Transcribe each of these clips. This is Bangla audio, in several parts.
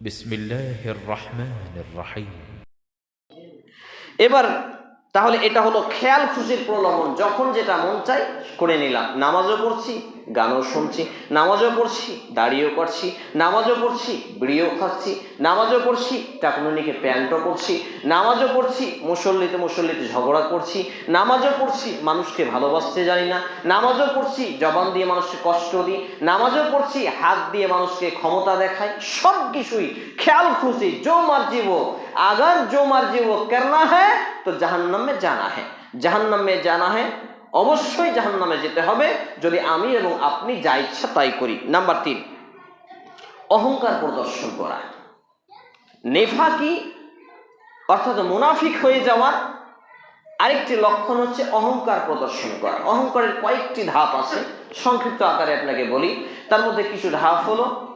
بسم الله الرحمن الرحيم এবার তাহলে এটা হলো খেয়াল খুশির প্রলম্বন যখন যেটা মন চাই করে নিলাম। নামাজও পড়ছি, গানও শুনছি, নামাজও পড়ছি, দাড়িও করছি নামাজও পড়ছি, বিড়িও খাচ্ছি, নামাজও পড়ছি টাকুনুনিকে প্যান্টও করছি নামাজও পড়ছি, মুসল্লিতে মুসল্লিতে ঝগড়া করছি, নামাজও পড়ছি, মানুষকে ভালোবাসতে জানি না, নামাজও পড়ছি, জবান দিয়ে মানুষকে কষ্ট দিই, নামাজও পড়ছি, হাত দিয়ে মানুষকে ক্ষমতা দেখাই সব কিছুই খেয়াল খুশি জো মার জীব আগার জো মার জীব কেননা হ্যাঁ তো জাহান্নামে মে জানা হ্যাঁ জাহান্নাম জানা হ্যাঁ অবশ্যই জাহান্নামে যেতে হবে। যদি আমি এবং আপনি যা ইচ্ছা তাই করি। নাম্বার তিন, অহংকার প্রদর্শন করা। নেফাকি, অর্থাৎ মুনাফিক হয়ে যাওয়ার আরেকটি লক্ষণ হচ্ছে অহংকার প্রদর্শন করা। অহংকারের কয়েকটি ধাপ আছে, সংক্ষিপ্ত আকারে আপনাকে বলি। তার মধ্যে কিছু ধাপ হলো,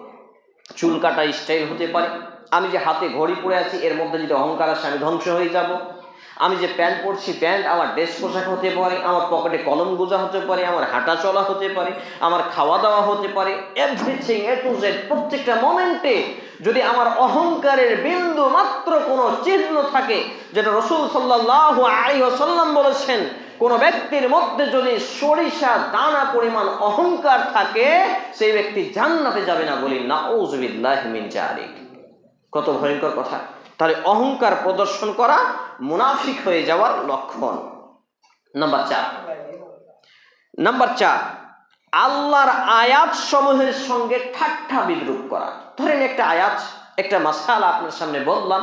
চুল কাটা স্টাইল হতে পারে। আমি যে হাতে ঘড়ি পরে আছি, এর মধ্যে যদি অহংকার আসে, আমি ধ্বংস হয়ে যাব। আমি যে প্যান্ট পরছি, প্যান্ট আমার ড্রেস পোশাক হতে পারে, আমার পকেটে কলম গোজা হতে পারে, আমার হাঁটা চলা হতে পারে, আমার খাওয়া দাওয়া হতে পারে এভরিথিং এ টু জেড প্রত্যেকটা মোমেন্টে যদি আমার অহংকারের বিন্দু মাত্র কোনো চিহ্ন থাকে, যেটা রসুল সাল্লাহ আলী সাল্লাম বলেছেন, কোন ব্যক্তির মধ্যে যদি সরিষা দানা পরিমাণ অহংকার থাকে, সেই ব্যক্তি জান্নাতে যাবে না বলি না কত ভয়ঙ্কর কথা। তাহলে অহংকার প্রদর্শন করা মুনাফিক হয়ে যাওয়ার লক্ষণ। নাম্বার চার। নাম্বার চার, আল্লাহর আয়াত সমূহের সঙ্গে ঠাট্টা বিদ্রুপ করা। ধরেন একটা আয়াত, একটা মাসাল আপনার সামনে বললাম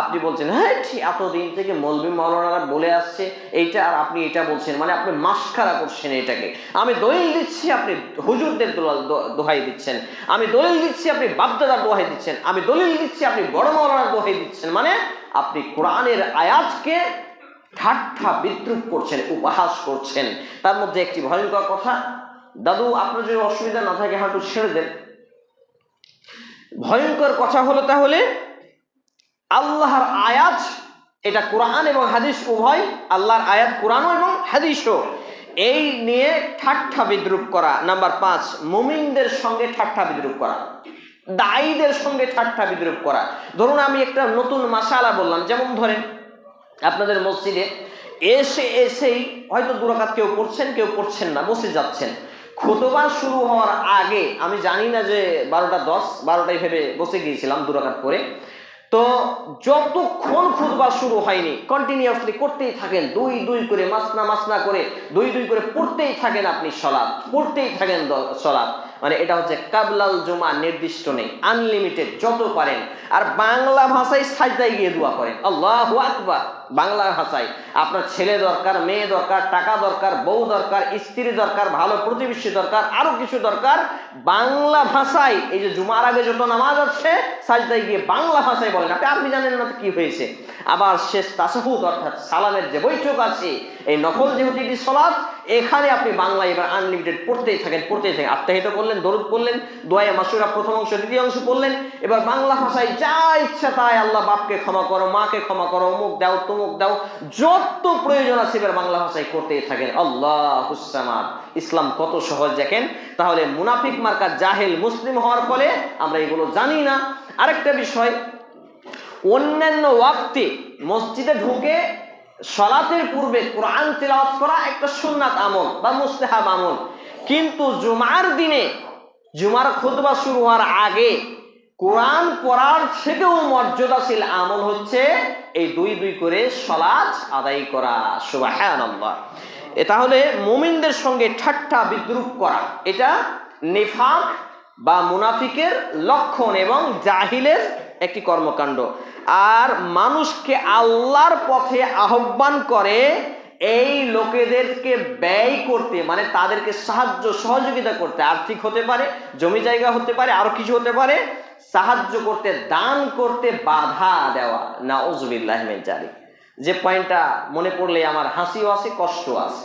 আপনি বলছেন হ্যাঁ ঠিক, এতদিন থেকে মৌলবী মৌলানারা বলে আসছে, এইটা আর আপনি এটা বলছেন। মানে আপনি মাস্কারা করছেন এটাকে। আমি দলিল দিচ্ছি, আপনি হুজুরদের দোহাই দিচ্ছেন। আমি দলিল দিচ্ছি, আপনি বাপদাদার দোহাই দিচ্ছেন। আমি দলিল দিচ্ছি, আপনি বড় মৌলানার দোহাই দিচ্ছেন। মানে আপনি কোরআনের আয়াতকে ঠাট্টা, বিদ্রুপ করছেন, উপহাস করছেন। তার মধ্যে একটি ভয়ঙ্কর কথা, দাদু, আপনার যদি অসুবিধা না থাকে হাঁটু ছেড়ে দেন। ভয়ঙ্কর কথা হলো তাহলে আল্লাহর আয়াত, এটা কোরআন এবং হাদিস, উভয় আল্লাহর আয়াত, কোরআনও এবং হাদিসও। এই নিয়ে ঠাট্টা বিদ্রুপ করা। নাম্বার পাঁচ, মুমিনদের সঙ্গে ঠাট্টা বিদ্রুপ করা। দায়ীদের সঙ্গে ঠাট্টা বিদ্রুপ করা। ধরুন আমি একটা নতুন মাসালা বললাম, যেমন ধরেন আপনাদের মসজিদে এসে এসেই হয়তো দুরাকাত কেউ পড়ছেন কেউ পড়ছেন না বসে যাচ্ছেন। খুতবা শুরু হওয়ার আগে, আমি জানি না যে বারোটা দশ, বারোটায় ভেবে বসে গিয়েছিলাম দুরাকাত করে তো যতক্ষণ খুতবা শুরু হয়নি কন্টিনিউসলি করতেই থাকেন, দুই দুই করে মাসনা মাসনা করে, দুই দুই করে পড়তেই থাকেন আপনি সলাপ পড়তেই থাকেন সলাপ মানে এটা হচ্ছে কাবলাল জুমা নির্দিষ্ট নেই আনলিমিটেড যত পারেন। আর বাংলা ভাষায় সাজদায় গিয়ে দোয়া করেন। আল্লাহ আকবার। বাংলা ভাষায়। আপনার ছেলে দরকার, মেয়ে দরকার, টাকা দরকার, বউ দরকার, স্ত্রী দরকার, ভালো প্রতিবেশী দরকার, আরও কিছু দরকার। বাংলা ভাষায়, এই যে জুমার আগে যত নামাজ আছে, সাজদায় গিয়ে বাংলা ভাষায় বলেন। আপনি আপনি জানেন না কি হয়েছে? আবার শেষ তাসাহুদ, অর্থাৎ সালামের যে বৈঠক আছে, এই নকল যেহেতু এটি এখানে আপনি বাংলা এবার আনলিমিটেড পড়তেই থাকেন পড়তেই থাকেন। আত্মাহিত করলেন, দরুদ পড়লেন দোয়া মাসুরা প্রথম অংশ, দ্বিতীয় অংশ পড়লেন। এবার বাংলা ভাষায় যা ইচ্ছা তাই আল্লাহ বাপকে ক্ষমা করো, মাকে ক্ষমা করো, অমুক দাও, তমুক দাও, যত প্রয়োজন আছে এবার বাংলা ভাষায় করতেই থাকেন। আল্লাহ হুসামাদ ইসলাম কত সহজ দেখেন? তাহলে মুনাফিক মার্কা জাহেল মুসলিম হওয়ার ফলে আমরা এগুলো জানি না। আরেকটা বিষয়, অন্যান্য ওয়াক্তে মসজিদে ঢুকে সলাতের পূর্বে কোরআন তেলাওয়াত করা একটা সুন্নাত আমল বা মুস্তেহাব আমল। কিন্তু জুমার দিনে, জুমার খুতবা শুরু হওয়ার আগে কোরআন পড়ার থেকেও মর্যাদাশীল আমল হচ্ছে এই দুই দুই করে সলাচ আদায় করা। সুবহানাল্লাহ। এ তাহলে মুমিনদের সঙ্গে ঠাট্টা বিদ্রুপ করা, এটা নেফাক বা মুনাফিকের লক্ষণ এবং জাহিলের একটি কর্মকাণ্ড। আর মানুষকে আল্লাহর পথে আহ্বান করে এই লোকেদেরকে ব্যয় করতে মানে তাদেরকে সাহায্য, সহযোগিতা করতে। আর্থিক হতে পারে, জমি জায়গা হতে পারে, আরও কিছু হতে পারে। সাহায্য করতে, দান করতে বাধা দেওয়া। না ওজবিল্লাহ জারি যে পয়েন্টটা মনে পড়লে আমার হাসিও আছে কষ্ট আছে।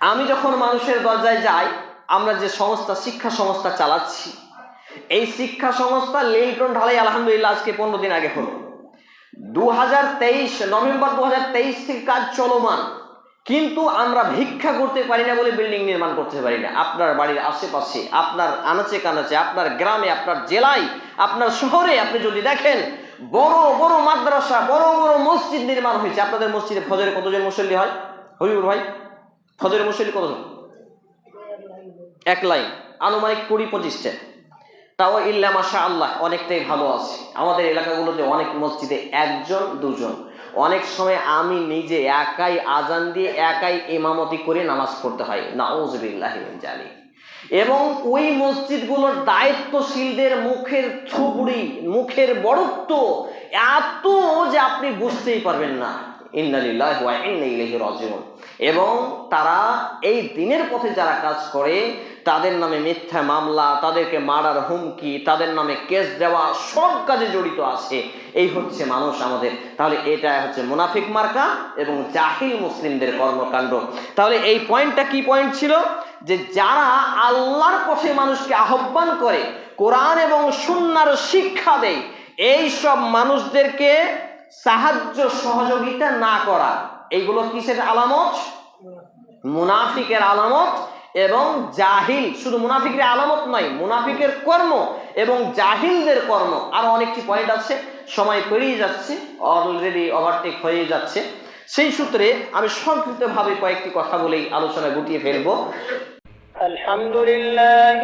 আমি যখন মানুষের দরজায় যাই আমরা যে সংস্থা, শিক্ষা সংস্থা চালাচ্ছি, এই শিক্ষা সংস্থা লিল্টন ঢালাই, আলহামদুলিল্লাহ আজকে পনেরো দিন আগে হলো। দু নভেম্বর দু থেকে কাজ চলমান, কিন্তু আমরা ভিক্ষা করতে পারি না বলে বিল্ডিং নির্মাণ করতে পারি না। আপনার বাড়ির আশেপাশে, আপনার আনাচে কানাচে, আপনার গ্রামে, আপনার জেলায়, আপনার শহরে আপনি যদি দেখেন, বড় বড় মাদ্রাসা, বড় বড় মসজিদ নির্মাণ হয়েছে। আপনাদের মসজিদে ফজরে কতজন মুসল্লি হয়? হবিবুর ভাই ফজরের মুসল্লি কতজন? এক লাইন, আনুমানিক কুড়ি পঁচিশটা তাও ইল্লা মাশা আল্লাহ অনেকটাই ভালো আছে। আমাদের এলাকাগুলোতে অনেক মসজিদে একজন, দুজন। অনেক সময় আমি নিজে একাই আজান দিয়ে একাই ইমামতি করে নামাজ পড়তে হয়। নাউজবিল্লাহ জানি এবং ওই মসজিদগুলোর দায়িত্বশীলদের মুখের থুবড়ি, মুখের বড়ত্ব এত যে আপনি বুঝতেই পারবেন না। এবং তারা এই দিনের পথে যারা কাজ করে, তাদের নামে মিথ্যা মামলা, তাদেরকে মারার হুমকি, তাদের নামে কেস দেওয়া সব কাজে জড়িত আছে। এই হচ্ছে মানুষ আমাদের। তাহলে এটা হচ্ছে মুনাফিক মার্কা এবং জাহিল মুসলিমদের কর্মকাণ্ড। তাহলে এই পয়েন্টটা কি পয়েন্ট ছিল? যে যারা আল্লাহর পথে মানুষকে আহ্বান করে, কোরআন এবং সুন্নার শিক্ষা দেয়, এই সব মানুষদেরকে সাহায্য সহযোগিতা না করা এইগুলো কিসের আলামত? মুনাফিকের আলামত এবং জাহিল, শুধু মুনাফিকের আলামত নয়, মুনাফিকের কর্ম এবং জাহিলদের কর্ম। আরও অনেকটি পয়েন্ট আছে, সময় পেরিয়ে যাচ্ছে অলরেডি ওভারটেক হয়ে যাচ্ছে। সেই সূত্রে আমি সংক্ষিপ্তভাবে কয়েকটি কথা বলেই আলোচনা গুটিয়ে ফেলব। আলহামদুলিল্লাহ